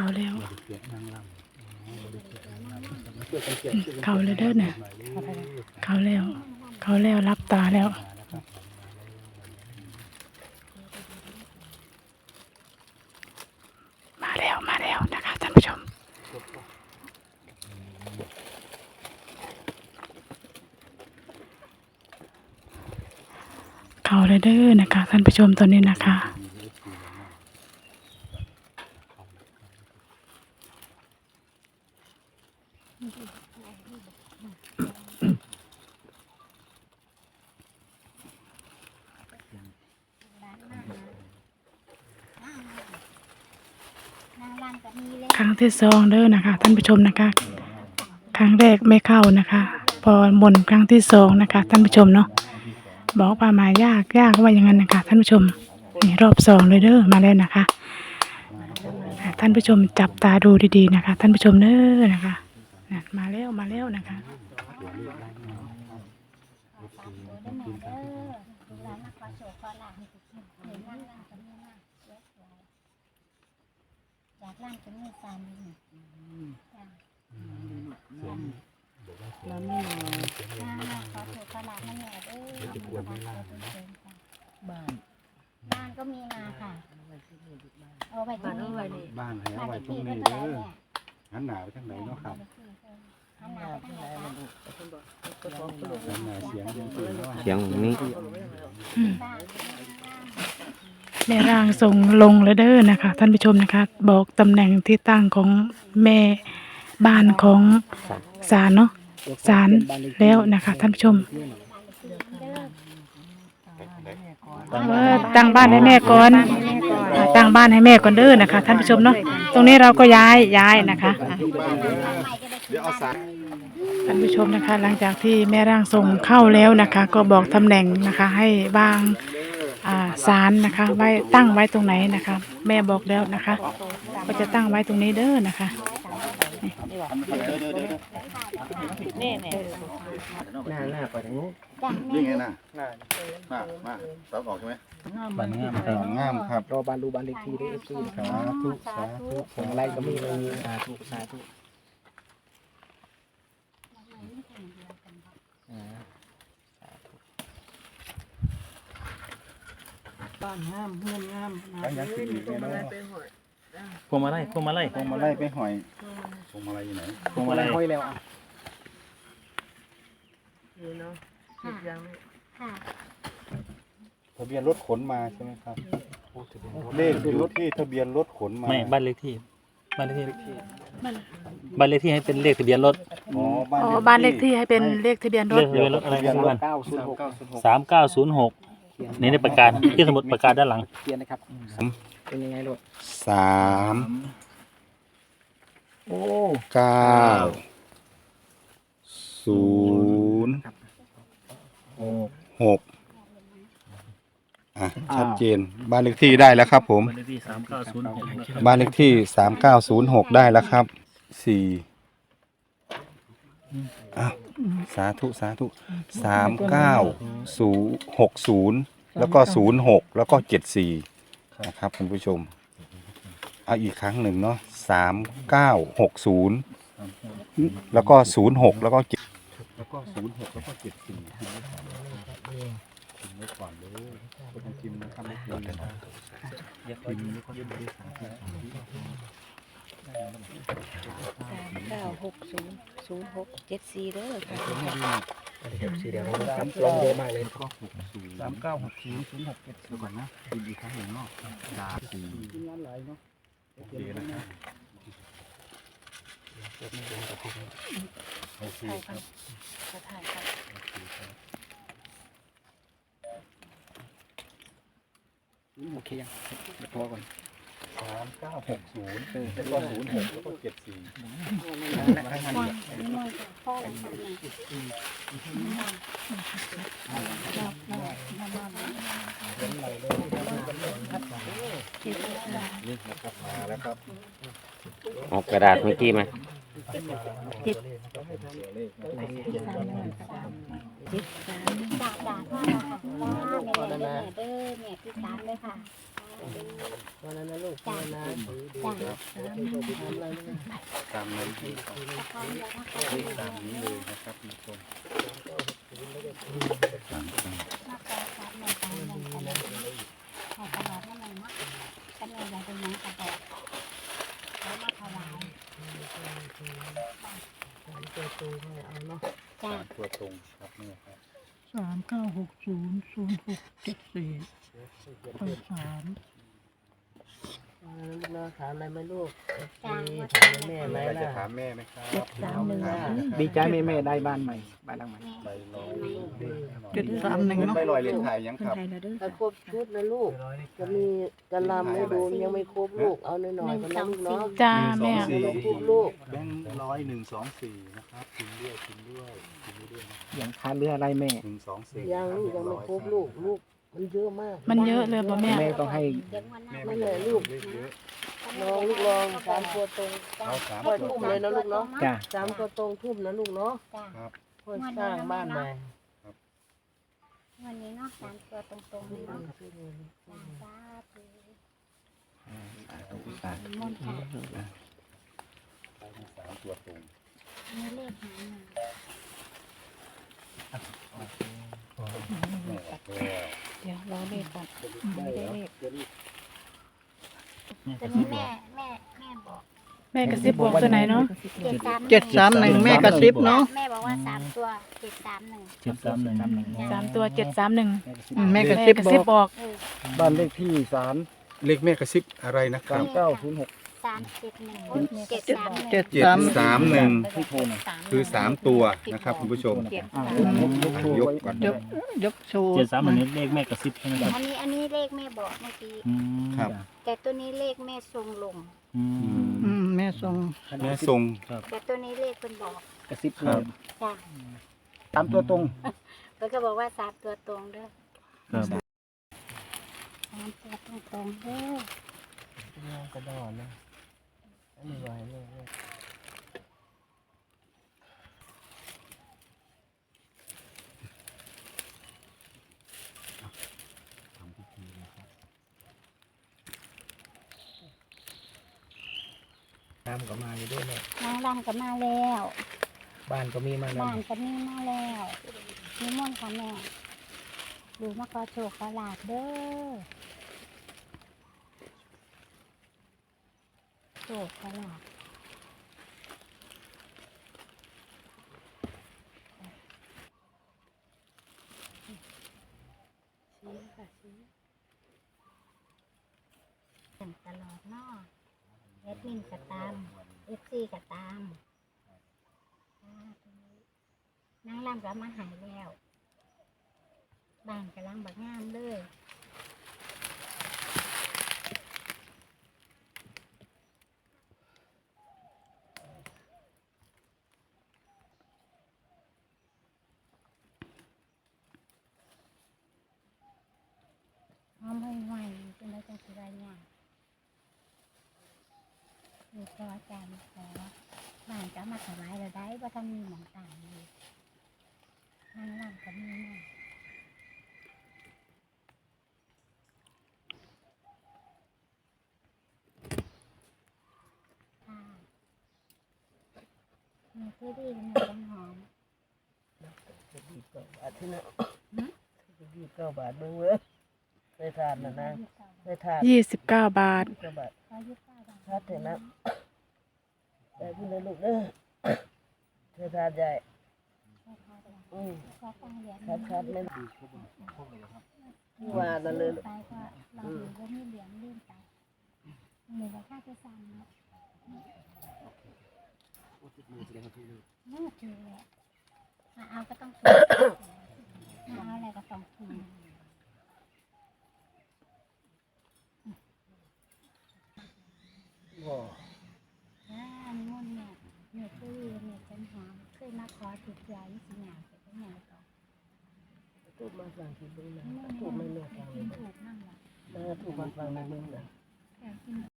เขาแล้วบริเกียรนางลำอ๋อบริเกียรนางลำเพื่อกันเกียรติเขาเลยเด้อน่ะเขาแล้วเขาแล้วรับตาแล้วมาแล้วมาแล้วนะคะท่านผู้ชมเขาเลยเด้อนะคะท่านผู้ชมตอนนี้นะคะ นางรันกับมีเลย ครั้งที่สองเด้อนะคะ ท่านผู้ชมนะคะ ครั้งแรกไม่เข้านะคะ พอหม่นครั้งที่สองนะคะ ท่านผู้ชมเนาะบอกว่าหมายยากยากว่าอย่างนั้นนะคะ ท่านผู้ชมนี่รอบสองเลยเด้อมาแล้วนะคะอ่าท่านผู้ชมจับตาดูดีๆนะคะ ท่านผู้ชมเด้อนะคะนั่นมาแล้วมาแล้วนะคะ จากร้านจะมีสามนี่จ้ะนางมาขอโชคขอลาภให้แม่เด้อบ้านบ้านก็มีมาค่ะ เอาไว้ที่นี่ไว้เลยบ้านให้เอาไว้ตรงที่นี้ก็เด้ได้อเนี่ยหันหน้าไปทางไหนเนาะครับหันหน้าไปทางไหนคะหันหน้าเสียงยังตื่นเนาะเสียงนี้อืมบ้าน แม่ร่างทรงลงแล้วเด้อนะคะ ท่านผู้ชมนะคะ บอกตำแหน่งที่ตั้งของแม่บ้านของศาลเนาะศาลแล้วนะคะท่านผู้ชมเออตั้งบ้านให้แม่ก่อนอ่าตั้งบ้านให้แม่ก่อนเด้อนะคะ ท่านผู้ชมเนาะตรงนี้เราก็ย้ายย้ายนะคะอาสายท่านผู้ชมนะคะ หลังจากที่แม่ร่างทรงเข้าแล้วนะคะ ก็บอกตำแหน่งนะคะ ให้วาง ศาลนะคะ ไว้ตั้งไว้ตรงไหนนะคะ แม่บอกแล้วนะคะ ก็จะตั้งไว้ตรงนี้เด้อนะคะหน้าหน้าไปทางนู้นนี่ไงน่ะมามาตัดออกใช่ไหมบ้านงามครับงามครับรอบานดูบานเลขที่ด้วยเอฟซีสาธุสาธุของอะไรก็มีเลยสาธุสาธุ บ้านงามเฮือนงามแล้วยังสิอีกเนี่ยเนาะพวงมาลัยพวงมาลัยพวงมาลัยไปหอยพวงมาลัยอยู่ไหนพวงมาลัยห้อยแล้วอะนี่เนาะเฮ็ดยังไม่ค่ะทะเบียนรถขนมาใช่ไหมครับเลขอยู่ที่ทะเบียนรถขนมาไม่บ้านเลขที่บ้านเลขที่บ้านเลขที่ให้เป็นเลขทะเบียนรถอ๋อบ้านอ๋อบ้านเลขที่ให้เป็นเลขทะเบียนรเลถขทะเบียนรถอะไรทะเบียนนะรบ้าถนเก้าศูนย์หกสามเก้าศูนย์หก นี่ในประกาศที่สมุดประกาศด้านหลังเขียนนะครับเป็นยังไงลูกสามโอ้เก้าศูนย์หกอะชัดเจนบ้านเลขที่ได้แล้วครับ ผม บ้านเลขที่สามเก้าศูนย์หกบ้านเลขที่สามเก้าศูนย์หกได้แล้วครับสี่ อ้าวสาธุสาธุสามเก้าศูนย์หกศูนย์แล้วก็ศูนย์หกแล้วก็เจ็ดสี่นะครับคุณผู้ชมเอาอีกครั้งหนึ่งเนาะสามเก้าหกศูนย์แล้วก็ศูนย์หกแล้วก็เจ็ดแล้วก็ศูนย์หกแล้วก็เจ็ดสี่พิมพ์ไว้ก่อนเลยไม่ต้องพิมพ์นะครับไม่พิมพ์นะครับพิมพ์แล้วก็พิมพ์ด้วยสาธุ เก้าหกศูนย์ศูนย์หกเจ็ดสี่เด้อค่ะเดี๋ยวสีเดียวนะครับลงเยอะมากเลยก็หกศูนย์สามเก้าหกศูนย์ศูนย์หกเจ็ดสี่ก่อนนะดีดีครั้งหนึ่งเนาะดาสี่งานหลยเนาะโอเคนะครับโอเคครับจะถ่ายค่ะโอเคยังเดี๋ยวพอก่อน สามเก้าหกศูนย์แล้วก็ศูนย์หกแล้วก็เจ็ดสี่มาให้มันเนี่ยน้อยพ่อละค่ะนี่นะครับมาแล้วครับเอากระดาษเมื่อกี้มาจิตสามด่าด่าพ่อละค่ะพ่อแม่แม่เด้อแม่ที่สามเลยค่ะ วันนั้นนะลูกวันนั้นจ้ะทำอะไรไม่ตามนั้นที่ตะกอนเดี๋ยวนะคะเลขตามนี้เลยนะครับคุณผู้ชมตามนี้มาขอครับแม่ตามแม่ตลอดให้ตลอดนั่นเองเนาะก็เลยอยากเป็นยังกระบอกแล้วมาถวายตัวตูให้เอาเนาะจ้ะสามตัวตรงครับเนี่ยครับ สามเก้าหกศูนย์ศูนย์หกเจ็ดสี่แปดสาม ลูกนะถามอะไรไหมลูกจ้ะนี่มาถาถามมแม่แม่ไหมแม่จะล่ะ ถามแม่ไหมครับสามหนึ่งถามนะครับดีใจไหมแม่ได้บ้านใหม่ บ้านหลังใหม่ ใบลอยเจ็ดสามหนึ่งเนาะใบลอยเลขไทยยังคนครับไทยนะเด้อถ้าครบชุดนะลูก จะมีกระลำให้ดูยังไม่ครบลูก เอาหน่อยๆก็นะลูกเนาะจ้าหนึ่แม่งสองสี่ ครบลูก แบงค์ร้อยหนึ่งสองสี่นะครับพิมพ์ด้วยพิมพ์ด้วยพิมพ์ด้วยนะอย่างทานเรืออะไรแม่ หนึ่งสองสี่ยังลูกยังไม่ครบลูก ลูก มันเยอะมากมันเยอะเลยบ่แม่ แม่ต้องให้เดี๋ยววันหน้าแม่ไม่ไม่เลยได้ลูกเลขเยอะลองลูกลองสามตัวตรงเอาสามปล่อยตัวทุ่มเลยนะลูกเนาะจ้ะสามตัวตรงทุ่มนะลูกเนาะจ้ะครับเพื่อสร้างบ้านใหม่วันนี้เนาะสามตัวตรงๆเลยเนาะจ้ะสาธุมนต์ค่ะสามตัวตรงอันนี้เลขหางหนึ่ง แม่บอกแล้ว เดี๋ยวรอเลข ก่อนไม่ได้เลขตอนนี้แม่แม่แม่บอกแม่กระซิบบอกตัวไหนเนาะเจ็ดสามเจ็ดสามหนึ่งแม่กระซิบเนาะแม่บอกว่าสามตัวเจ็ดสามหนึ่งเจ็ดสามหนึ่งสามตัวเจ็ดสามหนึ่งแม่กระซิบกระบซิบอกบอกเออบ้านเลขที่สามเลขแม่กระซิบอะไรนะคสารับมเก้าศูนย์หก สามเจ็ดหนึ่งเจ็ดสามหนึ่งเจ็ดเจ็ดสามสามหนึ่งที่โทรน่ะคือสามตัวนะครับคุณผู้ชมอ่ายกยกโทรยกไว้ก่อนยกยกโชว์เจ็ดสามอันนี้เลขแม่กระซิบใช่ไหมครับอันนี้อันนี้เลขแม่บอกเมื่อกี้อืมครับแต่ตัวนี้เลขแม่ทรงลงอืมอืมแม่ทรงแม่ทรงแต่ตัวนี้เลขเป็นบอกกระซิบครับจ้ะตามตัวตรงแล้วก็บอกว่าสามตัวตรงเด้อครับสามตัวตรงตรงๆเด้อกระดอนนะไม่ไหวเลย น้ำก็มาอยู่ด้วยแม่นางรำก็มาแล้วบ้านก็มีมาแล้วบ้านก็มีมาแล้วนิมนต์ค่ะแม่ดูมาขอโชคขอลาบเด้อโชคขอลาบชี้ค่ะชี้อย่างตลอดเนาะ เอดมินก็ตามเอฟซีก็ตามสาธุนางรำก็มาหายแล้ว บ้านกำลังบักงามเลยหอมไม่ไหวเป็นไรจังสิไรเนี่ย คือขออาจารย์ขอบ้านก็มาถวายเราได้ว่าท่านมีหมองต่างอยู่นางรำก็มีมาค่ะมีที่ดีมีต้นหอมีเก้าบาทที่นะยี่สิบเก้าบาทเบิ่งเว้ยได้ทานนะนะได้ทานยี่สิบเก้าบาทเก้าบาท ขอยึดป้าบาททัดเถอะนะได้พูดเลยลูกเด้อเธอทานใหญ่ขอทานบาทอืมขอตั้งเหรียญชัดชัดๆไม่ว่ากันเลยลูกไปก็เราอยู่ก็มีเหรียญลื่นไปหนึ่งกับค่าจะสั่งเนาะนู่นคือแหละมาเอาก็ต้องถูกมาเอาอะไรก็ต้องถูก บ่ อ่านิมนต์เนี่ยเนี่ยคือเนี่ยเป็นหอมเคยมาขอถูกใจสิงานแต่ก็งานก่อน บางที่เบิ่งนะไม่ถูกไม่เลือกฟังกิเลยถูกนั่งหรอกมาฟังนั่งนะ